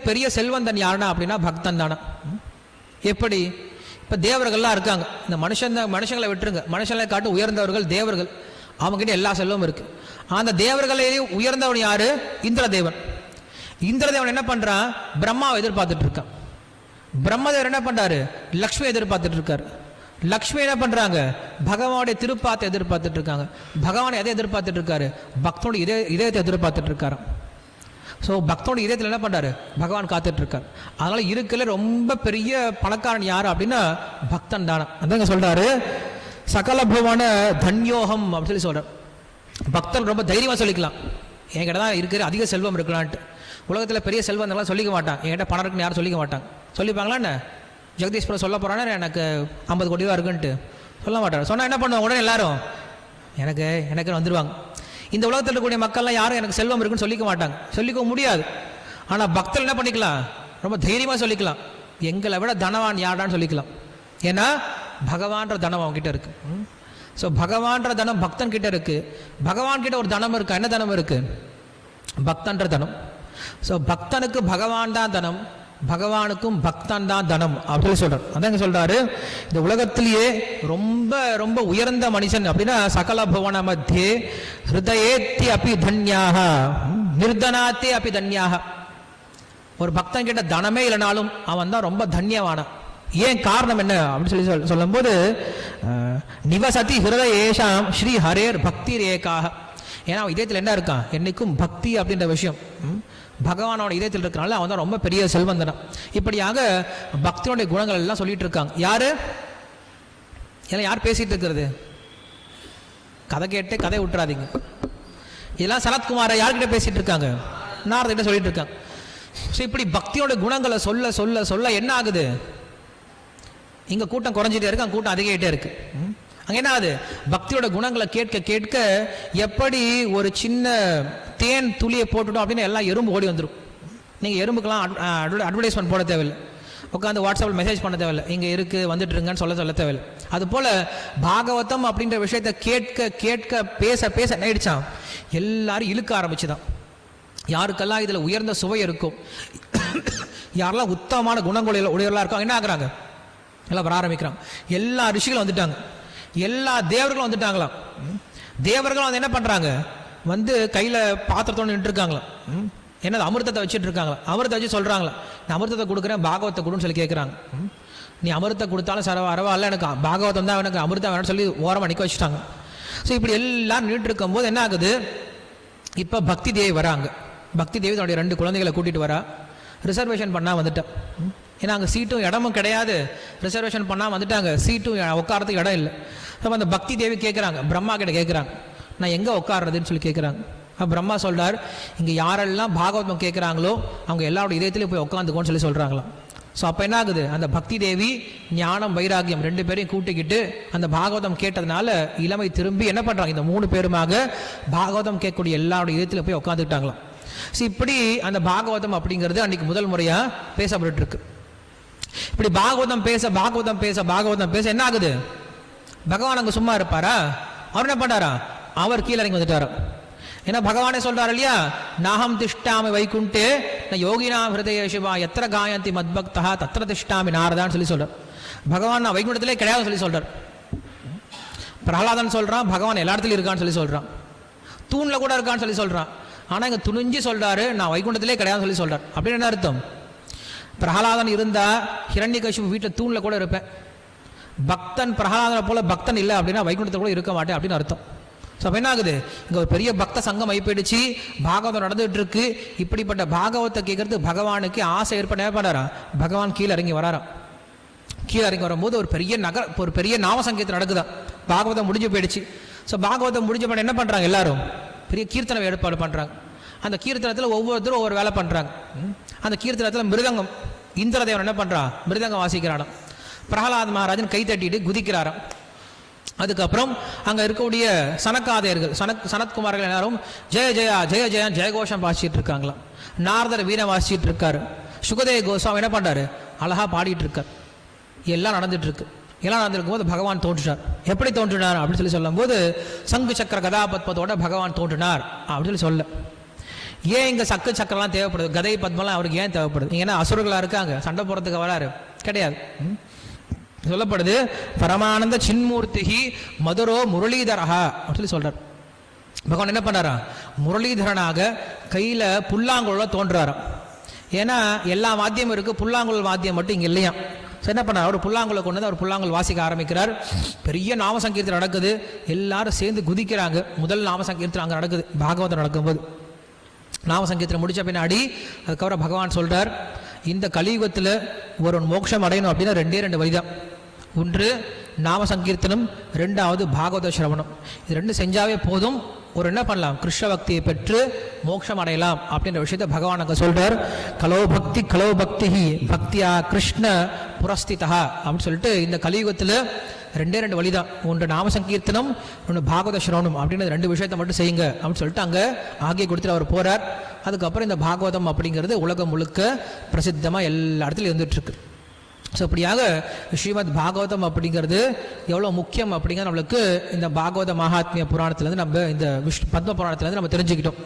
பெரிய செல்வந்தன் யாருன்னா அப்படின்னா பக்தன் தானே. எப்படி? இப்போ தேவர்கள்லாம் இருக்காங்க. இந்த மனுஷன் மனுஷங்களை விட்டுருங்க. மனுஷங்களை காட்டு உயர்ந்தவர்கள் தேவர்கள். அவங்ககிட்ட எல்லா செல்வமும் இருக்கு. அந்த தேவர்களையே உயர்ந்தவன் யாரு? இந்திரதேவன். இந்திரதேவன் என்ன பண்றான்? பிரம்மாவை எதிர்பார்த்துட்டு இருக்கான். பிரம்மதேவர் என்ன பண்றாரு? லக்ஷ்மி எதிர்பார்த்துட்டு இருக்காரு. லக்ஷ்மி என்ன பண்றாங்க? பகவானுடைய திருப்பாத்தை எதிர்பார்த்துட்டு இருக்காங்க. பகவான் எதை எதிர்பார்த்துட்டு இருக்காரு? பக்தனுடைய இதய இதயத்தை எதிர்பார்த்துட்டு இருக்காராம். ஸோ பக்தனோட இதயத்தில் என்ன பண்ணுறாரு பகவான் காத்துட்ருக்கார். அதனால் இருக்கிற இருக்கல ரொம்ப பெரிய பணக்காரன் யார் அப்படின்னா பக்தன் தானே. அதாங்க சொல்கிறாரு சகல தன்யோகம் அப்படின்னு சொல்லி சொல்கிறார் பக்தன் ரொம்ப தைரியமாக சொல்லிக்கலாம். என்கிட்ட தான் இருக்கிற அதிக செல்வம் இருக்கலான்ட்டு. உலகத்தில் பெரிய செல்வம் இருந்தாலும் சொல்லிக்க மாட்டான். என்கிட்ட பணம் இருக்குன்னு யாரும் சொல்லிக்க மாட்டாங்க. சொல்லிப்பாங்களா என்ன? ஜெகதீஸ்வரர் சொல்ல போகிறானே எனக்கு ஐம்பது கோடி ரூபா இருக்குன்ட்டு? சொல்ல மாட்டார். சொன்னால் என்ன பண்ணுவாங்க? உடனே எல்லாரும் எனக்கு எனக்கு வந்துடுவாங்க இந்த உலகத்தில் இருக்கக்கூடிய மக்கள்லாம் யாரும் எனக்கு செல்வம் இருக்குன்னு சொல்லிக்க மாட்டாங்க. சொல்லிக்க முடியாது. ஆனால் பக்தர் என்ன பண்ணிக்கலாம்? ரொம்ப தைரியமாக சொல்லிக்கலாம். எங்களை விட தனவான் யாடான்னு சொல்லிக்கலாம். ஏன்னா பகவான்ற தனம் அவங்ககிட்ட இருக்கு. ஸோ பகவான்ற தனம் பக்தன் கிட்ட இருக்கு. பகவான் கிட்ட ஒரு தனம் இருக்கு? என்ன தனம் இருக்கு? பக்தன்ற தனம். ஸோ பக்தனுக்கு பகவான் தான் தனம். பகவானுக்கும் பக்தான் தான் தனம் அப்படின்னு சொல்றார். அதாங்க சொல்றாரு. இந்த உலகத்திலேயே ரொம்ப ரொம்ப உயர்ந்த மனுஷன் அப்படின்னா சகல புவன மத்தியே ஹிருதயேத்தி அப்பி தன்யாக நிர்தனாத்தே அப்பி தன்யாக ஒரு பக்தன் கிட்ட தனமே இல்லைனாலும் அவன் தான் ரொம்ப தன்யவானான். ஏன் காரணம் என்ன அப்படின்னு சொல்லி சொல்லும்போது நிவசதி ஹிருதய ஏஷாம் ஸ்ரீ ஹரேர் பக்தி ரேகாக ஏன்னா அவன் இதயத்தில் என்ன இருக்கான் என்னைக்கும் பக்தி அப்படின்ற விஷயம். ம், பகவானோட இதயத்தில் இருக்கிறனால அவன் தான் ரொம்ப பெரிய செல்வந்தனம். இப்படியாக பக்தியோடைய குணங்கள் எல்லாம் சொல்லிட்டு இருக்காங்க. யாரு? இதெல்லாம் யார் பேசிட்டு இருக்கிறது? கதை கேட்டு கதை விட்டுறாதீங்க. இதெல்லாம் சனத்குமாரை யார்கிட்ட பேசிட்டு இருக்காங்க? நாரதிட்ட சொல்லிட்டு இருக்காங்க. ஸோ இப்படி பக்தியோட குணங்களை சொல்ல சொல்ல சொல்ல என்ன ஆகுது? இங்கே கூட்டம் குறைஞ்சிட்டே இருக்கு அங்கே கூட்டம் அதிகிட்டே இருக்குது அங்கே என்ன ஆகுது பக்தியோட குணங்களை கேட்க கேட்க எப்படி ஒரு சின்ன தேன் துளியை போட்டுட்டோம் அப்படின்னு எல்லாம் எறும்பு ஓடி வந்துடும் நீங்கள் எறும்புக்கெல்லாம் அட்வர்டைஸ்மெண்ட் போட தேவையில்லை. உட்காந்து வாட்ஸ்அப்பில் மெசேஜ் பண்ண தேவையில்லை. இங்கே இருக்குது வந்துட்டு இருங்கன்னு சொல்ல சொல்ல தேவையில்லை. அதுபோல் பாகவதம் அப்படின்ற விஷயத்தை கேட்க கேட்க பேச பேச என்ன ஆயிடுச்சான் எல்லாரும் இழுக்க ஆரம்பிச்சுதான். யாருக்கெல்லாம் இதில் உயர்ந்த சுவை இருக்கும் யாரெல்லாம் உத்தமமான குணங்கள் உடையவர்களாக இருக்காங்க என்ன ஆகுறாங்க? எல்லாம் வர ஆரம்பிக்கிறாங்க. எல்லா ரிஷிகளும் வந்துட்டாங்க. எல்லா தேவர்களும் வந்துட்டாங்களாம். தேவர்களும் வந்து என்ன பண்ணுறாங்க வந்து கையில் பாத்திரத்தோடு நின்றுருக்காங்களாம் என்னது அமிர்தத்தை வச்சுட்டு இருக்காங்களா அமிர்தத்தை வச்சு சொல்கிறாங்களா நான் அமிர்தத்தை கொடுக்குறேன் பாகவத்தை கொடுன்னு சொல்லி கேட்குறாங்க நீ அமிர்தத்தை கொடுத்தாலும் சரவ அரவாயில்ல எனக்கு. பாகவதம் தான் எனக்கு. அமிர்தம் வேணும்னு சொல்லி ஓரமாக நிற்க வச்சுட்டாங்க. ஸோ இப்படி எல்லாம் நின்றுட்டு இருக்கும்போது என்ன ஆகுது? இப்போ பக்தி தேவி வராங்க. பக்தி தேவி தன்னுடைய ரெண்டு குழந்தைகளை கூட்டிகிட்டு வரா. ரிசர்வேஷன் பண்ணால் வந்துட்டேன் ஏன்னா அங்கே சீட்டும் இடமும் கிடையாது. ரிசர்வேஷன் பண்ணால் வந்துட்டாங்க. சீட்டும் உட்காரத்துக்கு இடம் இல்லை. அப்போ அந்த பக்தி தேவி கேட்குறாங்க பிரம்மா கிட்ட கேட்குறாங்க நான் எங்கே உட்காடுறதுன்னு சொல்லி கேட்குறாங்க பிரம்மா சொல்கிறார் இங்கே யாரெல்லாம் பாகவதம் கேட்குறாங்களோ அவங்க எல்லாரோட இதயத்திலையும் போய் உட்காந்துக்கோன்னு சொல்லி சொல்கிறாங்களாம் ஸோ அப்போ என்ன ஆகுது அந்த பக்தி தேவி ஞானம் வைராகியம் ரெண்டு பேரையும் கூட்டிக்கிட்டு அந்த பாகவதம் கேட்டதுனால இளமை திரும்பி என்ன பண்ணுறாங்க இந்த மூணு பேருமாக பாகவதம் கேட்கக்கூடிய எல்லாருடைய இதயத்தில் போய் உட்காந்துக்கிட்டாங்களாம். ஸோ இப்படி அந்த பாகவதம் அப்படிங்கிறது அன்னைக்கு முதல் முறையாக பேசப்பட்டு இருக்கு. இப்படி பாகவதம் பேச பாகவதம் பேச பாகவதம் பேச என்ன ஆகுது பகவான் அங்கே சும்மா இருப்பாரா? அவர் என்ன பண்ணாரா அவர் கீழே இறங்கி வந்துட்டாரா. ஏன்னா பகவானே சொல்றாரு இல்லையா? நாகம் திஷ்டாமி வைகுண்டே நான் யோகினா ஹிருதய சிவா எத்திர காயந்தி மத்பக்தா தத்திர திஷ்டாமி நாரதான்னு சொல்லி சொல்றார். பகவான் நான் வைகுண்டத்திலே கிடையாது சொல்லி சொல்றார். பிரகலாதன் சொல்றான் பகவான் எல்லா இடத்துலையும் இருக்கான்னு சொல்லி சொல்றான். தூணில் கூட இருக்கான்னு சொல்லி சொல்றான். ஆனால் இங்கே துணிஞ்சு சொல்றாரு நான் வைகுண்டத்திலே கிடையாதுன்னு சொல்லி சொல்றார். அப்படின்னு என்ன அர்த்தம்? பிரகலாதன் இருந்தா ஹிரண்யகசிபு வீட்டில் தூணில் கூட இருப்பேன். பக்தன் பிரகலாதனை போல பக்தன் இல்லை அப்படின்னா வைகுண்டத்தில் கூட இருக்க மாட்டேன் அப்படின்னு அர்த்தம். ஸோ அப்போ என்ன ஆகுது இங்கே ஒரு பெரிய பக்த சங்கம் ஐப்பிடுச்சு பாகவதம் நடந்துட்டு இருக்கு இப்படிப்பட்ட பாகவத்தை கேட்கறது பகவானுக்கு ஆசை ஏற்பட என்ன பகவான் கீழே இறங்கி வராராம். கீழே இறங்கி வரும்போது ஒரு பெரிய நகர் ஒரு பெரிய நாம சங்கீதம் பாகவதம் முடிஞ்சு போயிடுச்சு. ஸோ பாகவதம் முடிஞ்ச பண்ண என்ன பண்ணுறாங்க எல்லாரும்? பெரிய கீர்த்தனை ஏற்பாடு பண்ணுறாங்க அந்த கீர்த்தனத்தில் ஒவ்வொருத்தரும் ஒவ்வொரு வேலை பண்ணுறாங்க அந்த கீர்த்தனத்தில் மிருதங்கம். இந்திரதேவன் என்ன பண்ணுறான் மிருதங்கம் வாசிக்கிறானாம். பிரகலாத் மகாராஜன் கை தட்டிட்டு குதிக்கிறாராம். அதுக்கப்புறம் அங்கே இருக்கக்கூடிய சனக்காதையர்கள் சனத் சனத்குமார்கள் எல்லாரும் ஜெய ஜெயா ஜெய ஜெயா ஜெயகோஷம் வாசிச்சிட்டு இருக்காங்களாம். நாரதர் வீணை வாசிச்சிட்டு இருக்காரு. சுகதேவ கோஸ்வாமி என்ன பண்ணுறாரு அழகா பாடிட்டு இருக்கார். எல்லாம் நடந்துட்டு இருக்கு. எல்லாம் நடந்திருக்கும் போது பகவான் தோன்றினார். எப்படி தோன்றினார் அப்படின்னு சொல்லி சொல்லும்போது சங்கு சக்கர கதாபத்மத்தோட பகவான் தோன்றினார் அப்படின்னு சொல்லி சொல்ல. ஏன் இங்கே சக்கு சக்கரம்லாம் தேவைப்படுது? கதை பத்மலாம் அவருக்கு ஏன் தேவைப்படுது? ஏன்னா அசுரர்களாக இருக்காங்க. சண்டை போடுறதுக்கு வராரு கிடையாது. சொல்லப்படுது பரமானந்த சின்மூர்த்திகி மதுரோ முரளிதரஹா அப்படின்னு சொல்லி சொல்றார். பகவான் என்ன பண்ணாரா முரளிதரனாக கையில் புல்லாங்குழல தோன்றுறாராம் ஏன்னா எல்லா வாத்தியமும் இருக்குது புல்லாங்குழல் வாத்தியம் மட்டும் இங்கே இல்லையா ஸோ என்ன பண்ணார் அவர் புல்லாங்குழலை கொண்டு வந்து அவர் புல்லாங்குழல் வாசிக்க ஆரம்பிக்கிறார். பெரிய நாம சங்கீர்த்தனம் நடக்குது. எல்லாரும் சேர்ந்து குதிக்கிறாங்க. முதல் நாம சங்கீர்த்தனம் அங்கே நடக்குது. பாகவதம் நடக்கும்போது. நாம சங்கீர்த்தனம் முடிச்ச பின்னாடி அதுக்கப்புறம் பகவான் சொல்கிறார் இந்த கலியுகத்தில் ஒரு மோட்சம் அடையணும் அப்படின்னா ரெண்டே ரெண்டு வழிதான். ஒன்று நாம சங்கீர்த்தனம் ரெண்டாவது பாகவத சிரவணம் இது ரெண்டு செஞ்சாவே போதும். ஒரு என்ன பண்ணலாம்? கிருஷ்ண பக்தியை பெற்று மோட்சம் அடையலாம் அப்படின்ற விஷயத்தை பகவான் அங்கே சொல்றார். கலோ பக்தி கலோ பக்தி பக்தியா கிருஷ்ண புரஸ்திதா அப்படின்னு சொல்லிட்டு இந்த கலியுகத்தில் ரெண்டே ரெண்டு வழிதான். ஒன்று நாம சங்கீர்த்தனம் ஒன்று பாகவத சிரவணம் அப்படின்னு ரெண்டு விஷயத்தை மட்டும் செய்யுங்க அப்படின்னு சொல்லிட்டு அங்கே ஆகிய கொடுத்துட்டு அவர் போறார். அதுக்கப்புறம் இந்த பாகவதம் அப்படிங்கிறது உலகம் முழுக்க பிரசித்தமாக எல்லா இடத்துலையும் இருந்துட்டு இருக்கு. ஸோ அப்படியாக ஸ்ரீமத் பாகவதம் அப்படிங்கிறது எவ்வளோ முக்கியம் அப்படிங்கிறது நம்மளுக்கு இந்த பாகவத மகாத்மிய புராணத்துலேருந்து நம்ம இந்த விஷ்ணு பத்ம புராணத்துலேருந்து நம்ம தெரிஞ்சுக்கிட்டோம்.